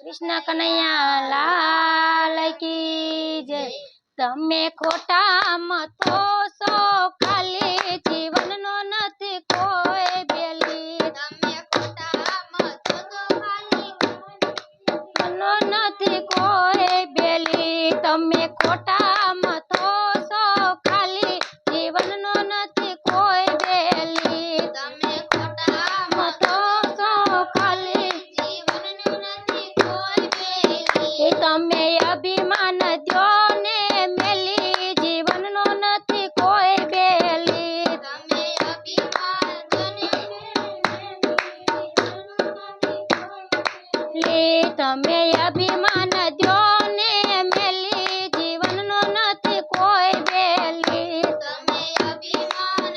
કૃષ્ણ કનૈયા લાલ કી જય તમે ખોટા મતો છો ખાલી જીવનનો નથી કોઈ બેલી તમે ખોટા મતો તો ખાલી મનો નથી કોઈ બેલી તમે ખોટા તમે અભિમાન દ્યો ને મેલી, જીવનનો નથી કોઈ બેલી તમે અભિમાન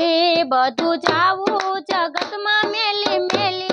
એ બધું જાવું જગતમાં મેલી મેલી.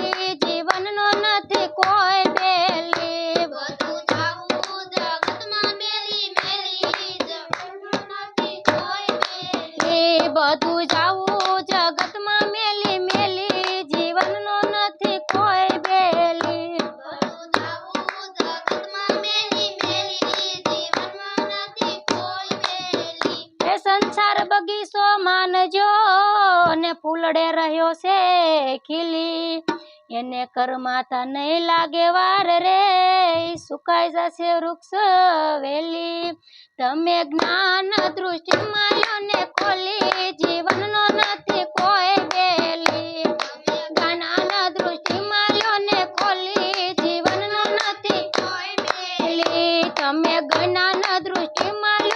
માનજો ને ફૂલડે રહ્યો છે ખીલી. એને કરમાતા નહીં લાગે વાર રે, સુકાઈ જશે વૃક્ષ વેલી. તમે જ્ઞાન દૃષ્ટિ માયો ને ખોલી, જીવનનો નથી કોઈ બેલી. જ્ઞાન દૃષ્ટિ માયો ને ખોલી, જીવનનો નથી કોઈ બેલી. તમે જ્ઞાન દૃષ્ટિ માલ્યો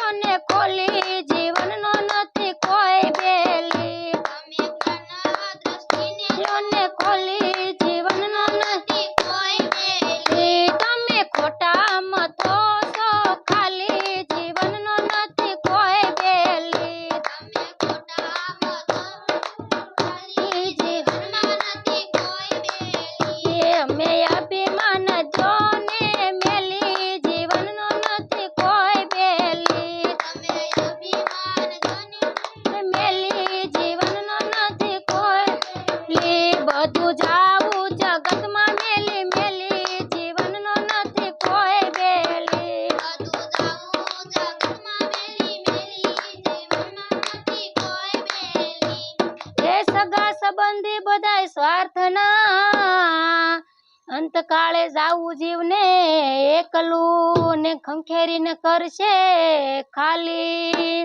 અમે અભિમાન જો ને મેલી, જીવનનો નથી કોઈ બેલી. તમે અભિમાન જને મેલી, જીવનનો નથી કોઈ લી બધું જાવું જગતમાં મેલી મેલી, જીવનનો નથી કોઈ બેલી. બધું જગતમાં મેલી મેલી, જીવનનો નથી કોઈ બેલી. એ સગા સંબંધી બધાય સ્વાર્થના અંતકાળે જાવું જીવને એકલું ને ખંખેરીને કરશે ખાલી.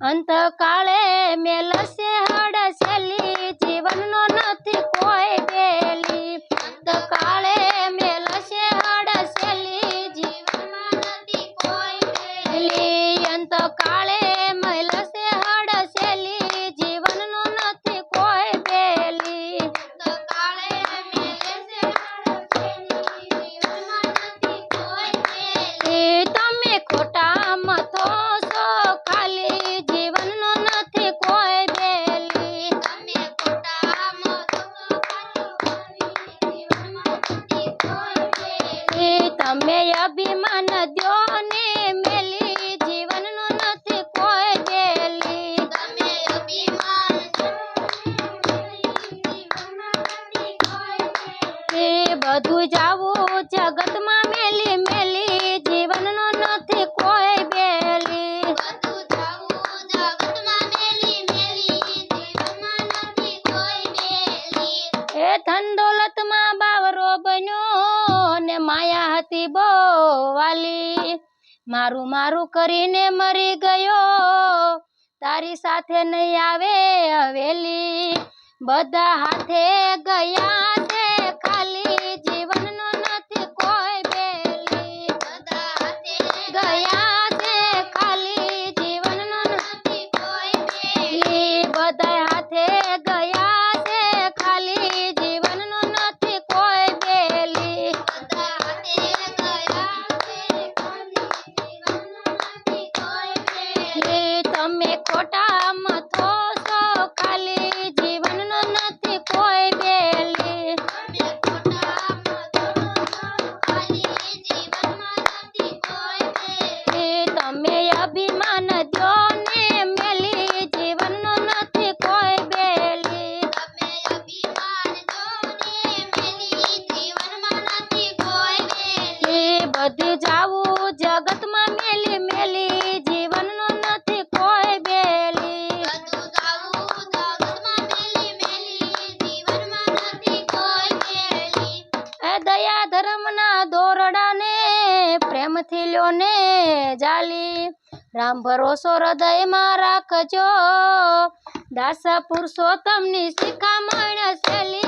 અંતકાળે મેલશે હડસેલી જીવનનો નથી કોઈ તમે અભિમાન દ્યો. મારું મારું કરીને મરી ગયો. તારી સાથે નહીં આવે હવેલી. બધા હાથે ગયા રામ થીલ્યો ને જાલી. રામ ભરોસો હૃદયમાં રાખજો. દાસા પુરુષોત્તમની શિખામણ શૈલી.